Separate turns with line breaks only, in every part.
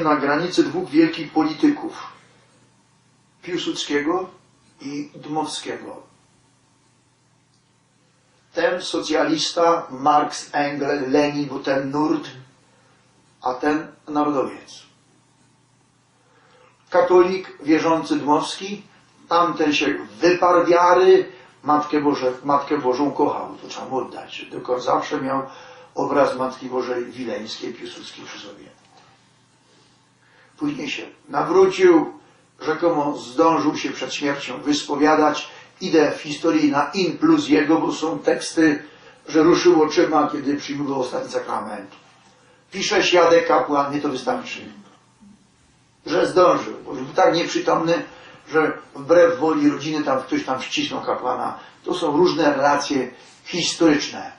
na granicy dwóch wielkich polityków. Piłsudskiego i Dmowskiego. Ten socjalista, Marx, Engel, Lenin, bo ten nurt, a ten narodowiec. Katolik wierzący Dmowski, tamten się wyparł wiary, Matkę, Boże, Matkę Bożą kochał, to trzeba mu oddać. Tylko zawsze miał obraz Matki Bożej Wileńskiej, Piłsudskiej przy sobie. Później się nawrócił, rzekomo zdążył się przed śmiercią wyspowiadać. Idę w historii na in plus jego, bo są teksty, że ruszył oczyma, kiedy przyjmował ostatni sakrament. Pisze Siadek kapłan, nie to wystarczy. Że zdążył, bo był tak nieprzytomny, że wbrew woli rodziny tam ktoś tam ścisnął kapłana. To są różne relacje historyczne.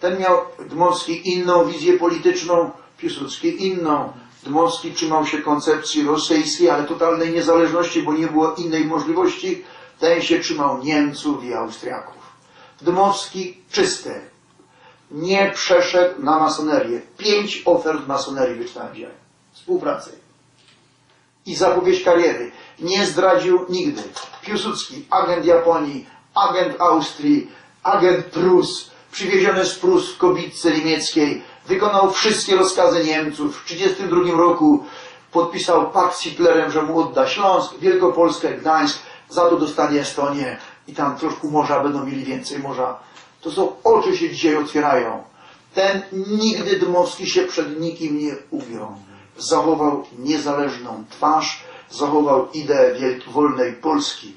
Ten miał Dmowski inną wizję polityczną, Piłsudski inną. Dmowski trzymał się koncepcji rosyjskiej, ale totalnej niezależności, bo nie było innej możliwości. Ten się trzymał Niemców i Austriaków. Dmowski czysty. Nie przeszedł na masonerię. Pięć ofert masonerii dzisiaj. Współpracy. I zapowiedź kariery. Nie zdradził nigdy. Piłsudski, agent Japonii, agent Austrii, agent Prus, przywieziony z Prus w kobitce niemieckiej, wykonał wszystkie rozkazy Niemców. W 1932 roku podpisał pakt z Hitlerem, że mu odda Śląsk, Wielkopolskę, Gdańsk, za to dostanie Estonię i tam troszkę morza będą mieli więcej morza. To są oczy się dzisiaj otwierają. Ten nigdy Dmowski się przed nikim nie ugiął. Zachował niezależną twarz, zachował ideę wielkiej, wolnej Polski.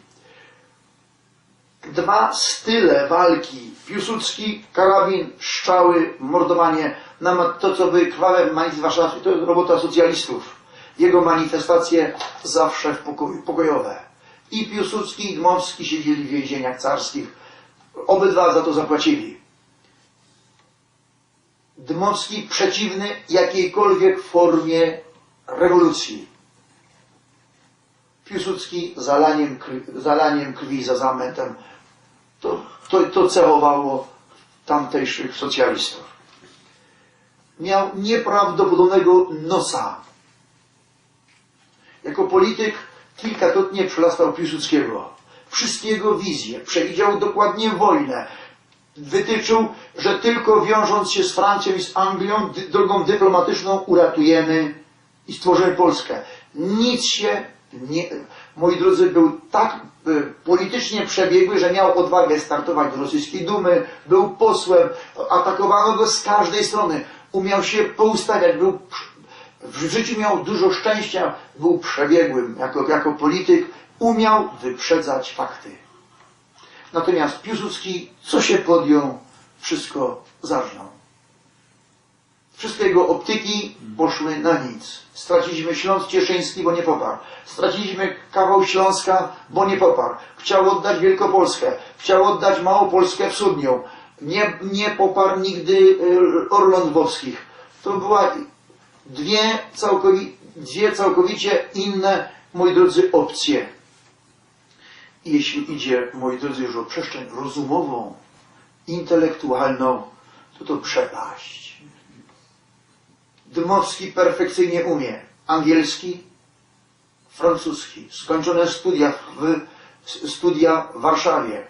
Dwa style walki. Piłsudski, karabin, strzały, mordowanie. Nawet to, co by krwawe manifest warszawski, to robota socjalistów. Jego manifestacje zawsze w pokoju, pokojowe. I Piłsudski, i Dmowski siedzieli w więzieniach carskich. Obydwa za to zapłacili. Dmowski przeciwny jakiejkolwiek formie rewolucji. Piłsudski zalaniem krwi, zalaniem krwi za zamętem. To, to, to cechowało tamtejszych socjalistów. Miał nieprawdopodobnego nosa. Jako polityk kilkakrotnie przelastał Piłsudskiego. Wszystkie jego wizje, przewidział dokładnie wojnę. Wytyczył, że tylko wiążąc się z Francją i z Anglią, drogą dyplomatyczną uratujemy i stworzymy Polskę. Nic się nie, moi drodzy, był tak y, politycznie przebiegły, że miał odwagę startować do rosyjskiej dumy, był posłem, atakowano go z każdej strony, umiał się poustawiać, był, w życiu miał dużo szczęścia, był przebiegłym jako, jako polityk, umiał wyprzedzać fakty. Natomiast Piłsudski, co się podjął, wszystko zarżnął. Wszystkie jego optyki poszły na nic. Straciliśmy Śląsk Cieszyński, bo nie poparł. Straciliśmy kawał Śląska, bo nie poparł. Chciał oddać Wielkopolskę. Chciał oddać Małopolskę Wschodnią. Nie, nie poparł nigdy y, Orląt Lwowskich. To była dwie, całkowi, dwie całkowicie inne, moi drodzy, opcje. Jeśli idzie, moi drodzy, już o przestrzeń rozumową, intelektualną, to to przepaść. Dmowski perfekcyjnie umie angielski, francuski, skończone studia w, studia w Warszawie,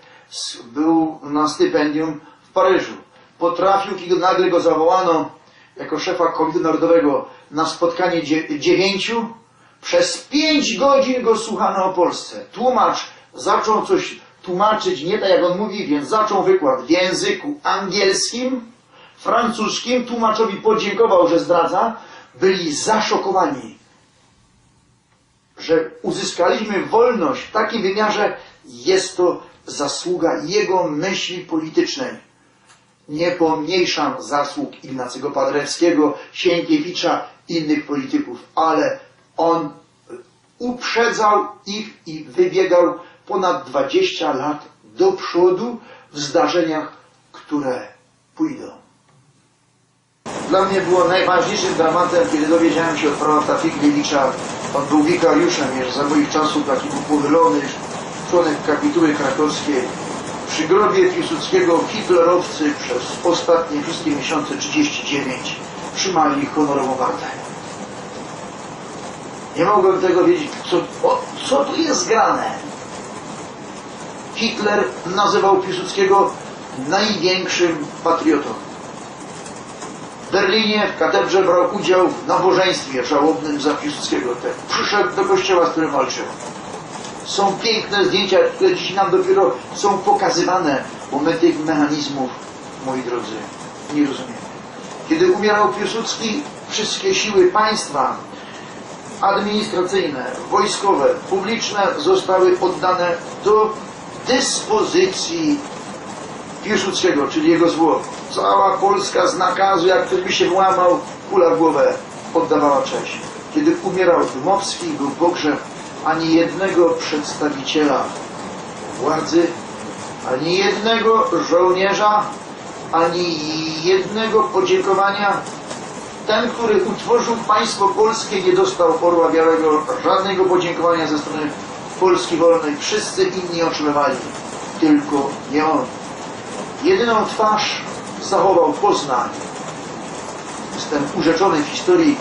był na stypendium Paryżu. Potrafił, kiedy nagle go zawołano jako szefa Komitetu Narodowego na spotkanie dzie- dziewięciu, przez pięć godzin go słuchano o Polsce. Tłumacz zaczął coś tłumaczyć nie tak jak on mówi, więc zaczął wykład w języku angielskim, francuskim, tłumaczowi podziękował, że zdradza, byli zaszokowani, że uzyskaliśmy wolność w takim wymiarze, jest to zasługa jego myśli politycznej. Nie pomniejszam zasług Ignacego Paderewskiego, Sienkiewicza, innych polityków, ale on uprzedzał ich i wybiegał ponad 20 lat do przodu w zdarzeniach, które pójdą. Dla mnie było najważniejszym dramatem, kiedy dowiedziałem się od prorata Figlewicza, on był wikariuszem jeszcze za moich czasów, taki pochylony, członek kapituły krakowskiej. Przy grobie Piłsudskiego hitlerowcy przez ostatnie wszystkie miesiące 39 trzymali honorową wartę. Nie mogłem tego wiedzieć, co, o, co tu jest grane. Hitler nazywał Piłsudskiego największym patriotą. W Berlinie w katedrze brał udział w nabożeństwie żałobnym za Piłsudskiego. Przyszedł do kościoła, z którym walczył. Są piękne zdjęcia, które dziś nam dopiero są pokazywane, bo my tych mechanizmów, moi drodzy, nie rozumiemy. Kiedy umierał Piłsudski, wszystkie siły państwa administracyjne, wojskowe, publiczne zostały oddane do dyspozycji Piłsudskiego, czyli jego zwłok. Cała Polska z nakazu, jak ktoś by się włamał, kula w głowę oddawała cześć. Kiedy umierał Dmowski, był pogrzeb, ani jednego przedstawiciela władzy, ani jednego żołnierza, ani jednego podziękowania. Ten, który utworzył państwo polskie, nie dostał orła białego, żadnego podziękowania ze strony Polski Wolnej. Wszyscy inni otrzymywali, tylko nie on. Jedyną twarz zachował Poznań. Jestem urzeczony w historii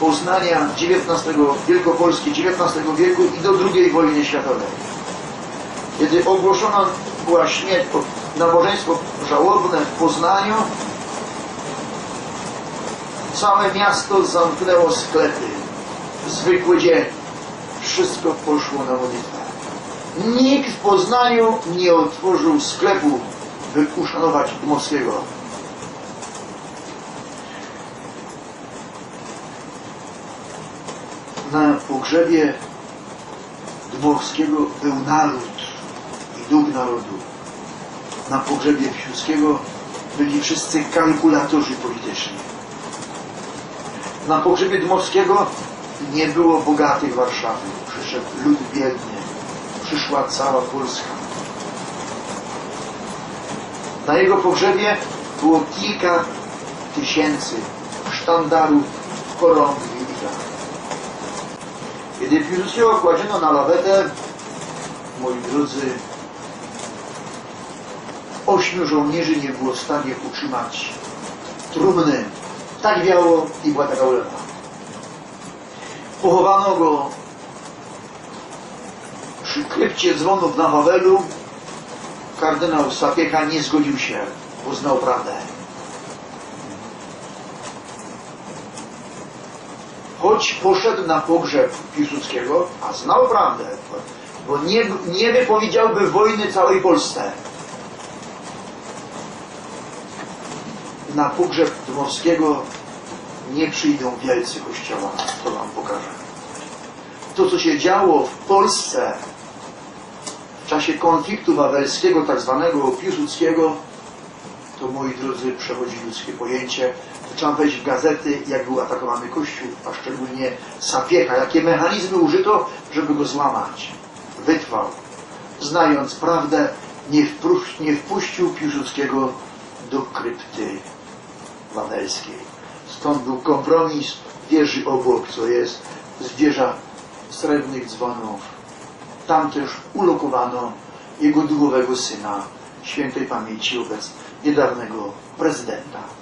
Poznania XIX, Wielkopolski XIX wieku i do II wojny światowej. Kiedy ogłoszona była śmierć, nabożeństwo żałobne w Poznaniu, całe miasto zamknęło sklepy. Zwykły dzień. Wszystko poszło na modlitwę. Nikt w Poznaniu nie otworzył sklepu, by uszanować Dmowskiego. Na pogrzebie Dmowskiego był naród i duch narodu. Na pogrzebie Piłsudskiego byli wszyscy kalkulatorzy polityczni. Na pogrzebie Dmowskiego nie było bogatych Warszawy. Przyszedł lud biedny. Przyszła cała Polska. Na jego pogrzebie było kilka tysięcy sztandarów, chorągwi i tak. Kiedy Piłsudskiego kładziono na lawetę, moi drodzy, ośmiu żołnierzy nie było w stanie utrzymać trumny. Tak wiało i była taka ulewa. Pochowano go przy krypcie dzwonów na Wawelu. Kardynał Sapiecha nie zgodził się, bo znał prawdę. Choć poszedł na pogrzeb Piłsudskiego, a znał prawdę, bo nie, nie wypowiedziałby wojny całej Polsce. Na pogrzeb Dmowskiego nie przyjdą wielcy Kościoła, to wam pokażę. To, co się działo w Polsce w czasie konfliktu wawelskiego, tak zwanego Piłsudskiego, to moi drodzy przechodzi ludzkie pojęcie. Trzeba wejść w gazety, jak był atakowany Kościół, a szczególnie Sapiecha, jakie mechanizmy użyto, żeby go złamać. Wytrwał. Znając prawdę, nie, nie wpuścił Piłsudskiego do krypty wawelskiej. Stąd był kompromis wieży obok, co jest z wieża srebrnych dzwonów. Tam też ulokowano jego duchowego syna, świętej pamięci wobec niedawnego prezydenta.